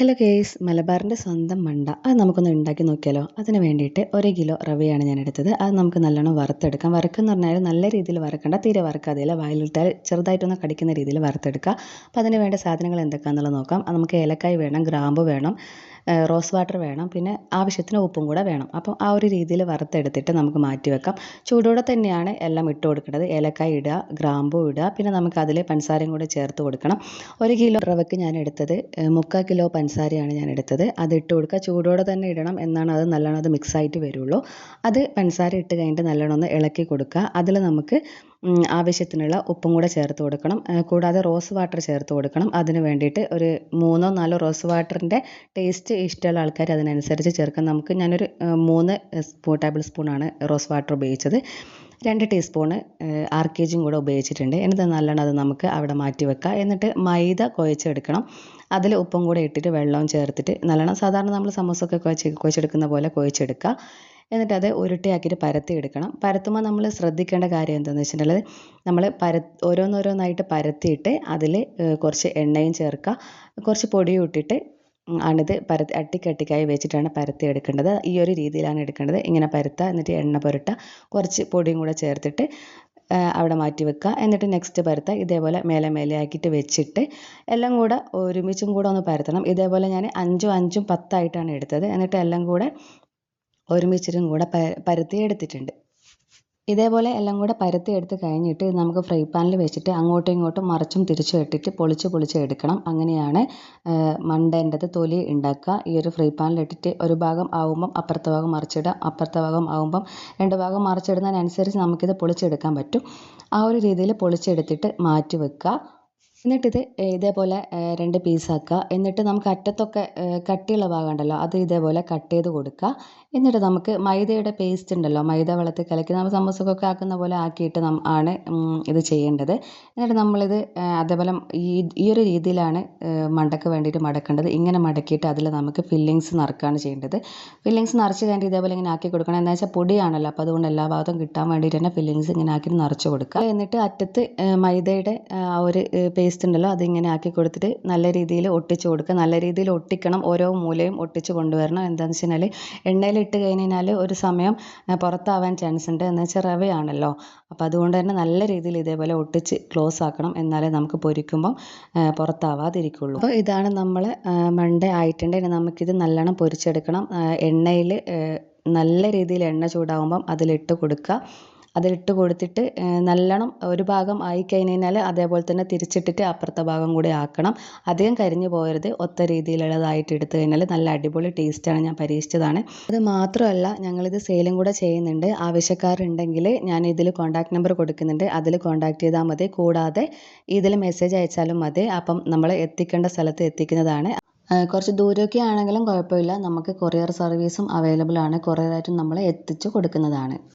Hello case മലബാറിന്റെ സ്വന്തം മണ്ട. അത് നമുക്കൊന്ന് ഉണ്ടാക്കി നോക്കിയാലോ? അതിന് വേണ്ടിയിട്ട് ഒരു കിലോ റവയാണ് ഞാൻ എടുത്തത്. അത് നമുക്ക് നല്ലോണം വറുത്തെടുക്കാം. വറുക്കെന്ന് പറഞ്ഞാൽ നല്ല രീതിയിൽ വറുക്കണ്ട. തീരെ വറുക്കാതെയില്ല വായിലിട്ടാൽ ചെറുതായിട്ടൊന്ന് കടിക്കുന്ന രീതിയിൽ വറുത്തെടുക്കുക അപ്പോൾ അതിന് വേണ്ട സാധനങ്ങൾ എന്തൊക്കെയാണെന്നുള്ളത് നോക്കാം. നമുക്ക് ഏലക്കായ് വേണം ഗ്രാമ്പ് വേണം റോസ് വാട്ടർ വേണം പിന്നെ ആവശ്യത്തിന് ഉപ്പും കൂടെ വേണം. അപ്പം ആ ഒരു രീതിയിൽ വറുത്തെടുത്തിട്ട് നമുക്ക് മാറ്റി വെക്കാം. ചൂടോടെ തന്നെയാണ് എല്ലാം ഇട്ട് കൊടുക്കേണ്ടത് ഏലക്കായ ഇടുക ഗ്രാമ്പു ഇടുക പിന്നെ നമുക്ക് അതിൽ പഞ്ചസാരയും കൂടെ ചേർത്ത് കൊടുക്കണം. ഒരു കിലോ റവയ്ക്ക് ഞാൻ എടുത്തത് മുക്കാൽ കിലോ പഞ്ചസാരയാണ് ഞാൻ എടുത്തത്. അത് ഇട്ട് കൊടുക്കുക. ചൂടോടെ തന്നെ ഇടണം എന്നാണ് അത് നല്ലോണം അത് മിക്സ് ആയിട്ട് വരുള്ളൂ. അത് പഞ്ചസാര ഇട്ട് കഴിഞ്ഞിട്ട് നല്ലോണം ഒന്ന് ഇളക്കി കൊടുക്കുക. അതിൽ നമുക്ക് ആവശ്യത്തിനുള്ള ഉപ്പും കൂടെ ചേർത്ത് കൊടുക്കണം. കൂടാതെ റോസ് വാട്ടർ ചേർത്ത് കൊടുക്കണം. അതിന് വേണ്ടിയിട്ട് ഒരു മൂന്നോ നാലോ റോസ് വാട്ടറിന്റെ ടേസ്റ്റ് ഇഷ്ടമുള്ള ആൾക്കാർ അതിനനുസരിച്ച് ചേർക്കാം. നമുക്ക് ഞാനൊരു മൂന്ന് ടേബിൾ സ്പൂണാണ് റോസ് വാട്ടർ ഉപയോഗിച്ചത്. രണ്ട് ടീസ്പൂണ് ആർ കെ ജിയും കൂടെ ഉപയോഗിച്ചിട്ടുണ്ട്. എന്നിട്ട് നല്ലോണം അത് നമുക്ക് അവിടെ മാറ്റി വെക്കാം. എന്നിട്ട് മൈദ കുഴച്ചെടുക്കണം. അതിൽ ഉപ്പും കൂടെ ഇട്ടിട്ട് വെള്ളവും ചേർത്തിട്ട് നല്ലോണം സാധാരണ നമ്മൾ സമോസൊക്കെ കുഴച്ച് കുഴച്ചെടുക്കുന്ന പോലെ കുഴച്ചെടുക്കുക. എന്നിട്ട് അത് ഉരുട്ടിയാക്കിയിട്ട് പരത്തി എടുക്കണം. പരത്തുമ്പോൾ നമ്മൾ ശ്രദ്ധിക്കേണ്ട കാര്യം എന്താണെന്ന് വെച്ചിട്ടുണ്ടെങ്കിൽ നമ്മൾ പര ഓരോന്നോരോന്നായിട്ട് പരത്തിയിട്ട് അതിൽ കുറച്ച് എണ്ണയും ചേർക്കുക. കുറച്ച് പൊടിയും ഇട്ടിട്ട് ആണിത് പരത്തി അട്ടിക്കട്ടിക്കായി വെച്ചിട്ടാണ് പരത്തി എടുക്കേണ്ടത്. ഈ ഒരു രീതിയിലാണ് എടുക്കേണ്ടത്. ഇങ്ങനെ പരത്തുക എന്നിട്ട് എണ്ണ പുരട്ടുക. കുറച്ച് പൊടിയും കൂടെ ചേർത്തിട്ട് അവിടെ മാറ്റി വെക്കുക. എന്നിട്ട് നെക്സ്റ്റ് പരത്തുക. ഇതേപോലെ മേലെ മേലെ ആക്കിയിട്ട് വെച്ചിട്ട് എല്ലാം കൂടെ ഒരുമിച്ചും കൂടെ ഒന്ന് പരത്തണം. ഇതേപോലെ ഞാൻ അഞ്ചും അഞ്ചും പത്തായിട്ടാണ് എടുത്തത്. എന്നിട്ട് എല്ലാം കൂടെ ഒരുമിച്ചിട്ടും കൂടെ പരത്തി എടുത്തിട്ടുണ്ട്. ഇതേപോലെ എല്ലാം കൂടെ പരത്തി എടുത്ത് കഴിഞ്ഞിട്ട് നമുക്ക് ഫ്രൈ പാനിൽ വെച്ചിട്ട് അങ്ങോട്ടും ഇങ്ങോട്ടും മറിച്ചും തിരിച്ചും ഇട്ടിട്ട് പൊളിച്ച് പൊളിച്ച് എടുക്കണം. അങ്ങനെയാണ് മണ്ടേന്റെത് തൊലി ഉണ്ടാക്കുക. ഈ ഒരു ഫ്രൈ പാനിൽ ഇട്ടിട്ട് ഒരു ഭാഗം ആവുമ്പം അപ്പുറത്തെ ഭാഗം മറിച്ചിടുക. അപ്പുറത്തെ ഭാഗം ആവുമ്പം രണ്ട് ഭാഗം മറിച്ചിടുന്നതിനനുസരിച്ച് നമുക്കിത് പൊളിച്ചെടുക്കാൻ പറ്റും. ആ ഒരു രീതിയിൽ പൊളിച്ചെടുത്തിട്ട് മാറ്റി വെക്കുക. എന്നിട്ടിത് ഇതേപോലെ രണ്ട് പീസാക്കുക എന്നിട്ട് നമുക്ക് അറ്റത്തൊക്കെ കട്ടിയുള്ള ഭാഗം ഉണ്ടല്ലോ അത് ഇതേപോലെ കട്ട് ചെയ്ത് കൊടുക്കുക. എന്നിട്ട് നമുക്ക് മൈദയുടെ പേസ്റ്റ് ഉണ്ടല്ലോ മൈദ വെള്ളത്തിൽ കലക്കി നമ്മൾ സമോസക്കൊക്കെ ആക്കുന്ന പോലെ ആക്കിയിട്ട് ആണ് ഇത് ചെയ്യേണ്ടത്. എന്നിട്ട് നമ്മളിത് അതേപോലെ ഈ ഒരു രീതിയിലാണ് മണ്ടക്ക് വേണ്ടിയിട്ട് മടക്കേണ്ടത്. ഇങ്ങനെ മടക്കിയിട്ട് അതിൽ നമുക്ക് ഫില്ലിങ്സ് നിറക്കുകയാണ് ചെയ്യേണ്ടത്. ഫില്ലിങ്സ് നിറച്ച് കഴിഞ്ഞിട്ട് ഇതേപോലെ ഇങ്ങനെ ആക്കി കൊടുക്കണം. എന്താ വെച്ചാൽ പൊടിയാണല്ലോ അപ്പോൾ അതുകൊണ്ട് എല്ലാ ഭാഗത്തും കിട്ടാൻ വേണ്ടിയിട്ട് തന്നെ ഫില്ലിങ്സ് ഇങ്ങനെ ആക്കി നിറച്ച് കൊടുക്കുക. എന്നിട്ട് അറ്റത്ത് മൈദയുടെ ആ ഒരു പേസ്റ്റ് ഉണ്ടല്ലോ അതിങ്ങനെ ആക്കി കൊടുത്തിട്ട് നല്ല രീതിയിൽ ഒട്ടിച്ച് കൊടുക്കുക. നല്ല രീതിയിൽ ഒട്ടിക്കണം ഓരോ മൂലയും ഒട്ടിച്ച് കൊണ്ടുവരണം. എന്താണെന്ന് വെച്ച് കഴിഞ്ഞാൽ എണ്ണയിൽ ഇട്ട് കഴിഞ്ഞാൽ ഒരു സമയം പുറത്താവാൻ ചാൻസ് ഉണ്ട് എന്ന് വെച്ചാൽ റവയാണല്ലോ. അപ്പോൾ അതുകൊണ്ട് തന്നെ നല്ല രീതിയിൽ ഇതേപോലെ ഒട്ടിച്ച് ക്ലോസ് ആക്കണം എന്നാലേ നമുക്ക് പൊരിക്കുമ്പം പുറത്താവാതിരിക്കുള്ളൂ. അപ്പോൾ ഇതാണ് നമ്മൾ മണ്ട ആയിട്ടുണ്ട്. ഇനി നമുക്കിത് നല്ലോണം പൊരിച്ചെടുക്കണം. എണ്ണയിൽ നല്ല രീതിയിൽ എണ്ണ ചൂടാകുമ്പം അതിലിട്ട് കൊടുക്കുക. അതിലിട്ട് കൊടുത്തിട്ട് നല്ലോണം ഒരു ഭാഗം ആയി കഴിഞ്ഞ് കഴിഞ്ഞാൽ അതേപോലെ തന്നെ തിരിച്ചിട്ടിട്ട് അപ്പുറത്തെ ഭാഗം കൂടി ആക്കണം. അധികം കരിഞ്ഞു പോകരുത്. ഒത്ത രീതിയിലുള്ളതായിട്ട് എടുത്തു കഴിഞ്ഞാൽ നല്ല അടിപൊളി ടേസ്റ്റാണ് ഞാൻ പരീക്ഷിച്ചതാണ്. അത് മാത്രമല്ല ഞങ്ങളിത് സെയിലും കൂടെ ചെയ്യുന്നുണ്ട്. ആവശ്യക്കാരുണ്ടെങ്കിൽ ഞാൻ ഇതിൽ കോൺടാക്ട് നമ്പർ കൊടുക്കുന്നുണ്ട്. അതിൽ കോൺടാക്ട് ചെയ്താൽ മതി. കൂടാതെ ഇതിൽ മെസ്സേജ് അയച്ചാലും മതി. അപ്പം നമ്മൾ എത്തിക്കേണ്ട സ്ഥലത്ത് എത്തിക്കുന്നതാണ്. കുറച്ച് ദൂരമൊക്കെ ആണെങ്കിലും കുഴപ്പമില്ല. നമുക്ക് കൊറിയർ സർവീസും അവൈലബിൾ ആണ്. കൊറിയറായിട്ടും നമ്മൾ എത്തിച്ചു കൊടുക്കുന്നതാണ്.